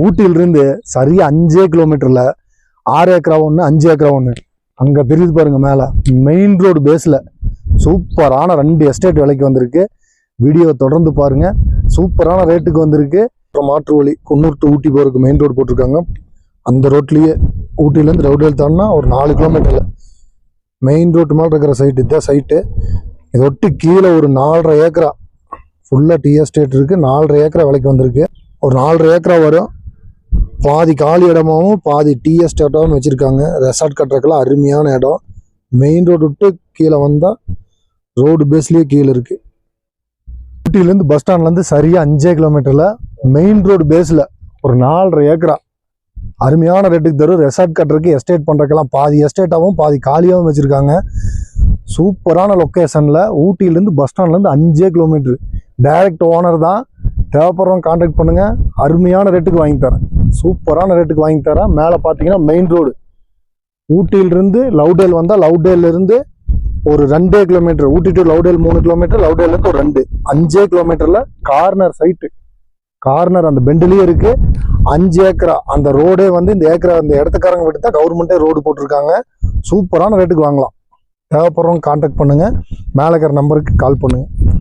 ஊட்டியிலிருந்து சரியா அஞ்சே கிலோமீட்டர்ல ஆறு ஏக்கரா ஒன்று அஞ்சு ஏக்கரா ஒன்று அங்கே பிரிது பாருங்க மேலே. மெயின் ரோடு பேஸில் சூப்பரான ரெண்டு எஸ்டேட் விலைக்கு வந்திருக்கு. வீடியோ தொடர்ந்து பாருங்க. சூப்பரான ரேட்டுக்கு வந்திருக்கு. அப்புறம் மாற்று வழி குன்னூர் டு ஊட்டி போகிறதுக்கு மெயின் ரோடு போட்டிருக்காங்க. அந்த ரோட்லேயே ஊட்டிலேருந்து ரவுடு தாண்டினா ஒரு நாலு கிலோமீட்டரில் மெயின் ரோட்டு மேலே இருக்கிற சைட்டு இதான் சைட்டு இதை ஒட்டி கீழே ஒரு நாலரை ஏக்கரா. ஃபுல்லாக டீ எஸ்டேட் இருக்குது நாலரை ஏக்கரா விலைக்கு வந்திருக்கு. ஒரு நாலரை ஏக்கரா வரும். பாதி காலி இடமாவும் பாதி டீ எஸ்டேட்டாகவும் வச்சுருக்காங்க. ரெசார்ட் கட்டுறதுக்கெல்லாம் அருமையான இடம். மெயின் ரோடு விட்டு கீழே வந்தால் ரோடு பேஸ்லேயே கீழே இருக்குது ஊட்டியிலேருந்து பஸ் ஸ்டாண்ட்லேருந்து சரியாக அஞ்சே கிலோமீட்டரில் மெயின் ரோடு பேஸில் ஒரு நாலரை ஏக்கரா. அருமையான ரேட்டுக்கு தரும். ரெசார்ட் கட்டுறதுக்கு எஸ்டேட் பண்ணுறதுக்கெல்லாம் பாதி எஸ்டேட்டாகவும் பாதி காலியாகவும் வச்சுருக்காங்க. சூப்பரான லொக்கேஷனில் ஊட்டியிலேருந்து பஸ் ஸ்டாண்ட்லேருந்து அஞ்சே கிலோமீட்ரு டைரக்ட் ஓனர் தான். தேவைப்படுறவங்க கான்டாக்ட் பண்ணுங்கள் அருமையான ரேட்டுக்கு வாங்கி தரேன். சூப்பரான ரேட்டுக்கு வாங்கி தரேன். மேலே பார்த்தீங்கன்னா மெயின் ரோடு ஊட்டியிலிருந்து லவ்டேல் வந்தால் லவ்டேல்லேருந்து ஒரு ரெண்டே கிலோமீட்டர் ஊட்டி டு லவ்டேல் மூணு கிலோமீட்டர் லவ்டேல்லேருந்து ஒரு ரெண்டு. அஞ்சே கிலோமீட்டரில் கார்னர் சைட்டு கார்னர் அந்த பெண்டுலேயே இருக்குது அஞ்சு ஏக்கரா. அந்த ரோடே வந்து இந்த ஏக்கரா அந்த இடத்துக்காரங்க விட்டு தான் கவர்மெண்ட்டே ரோடு போட்டிருக்காங்க. சூப்பரான ரேட்டுக்கு வாங்கலாம். தேவைப்படுறவங்க காண்டாக்ட் பண்ணுங்கள் மேலே இருக்கிற நம்பருக்கு கால் பண்ணுங்கள்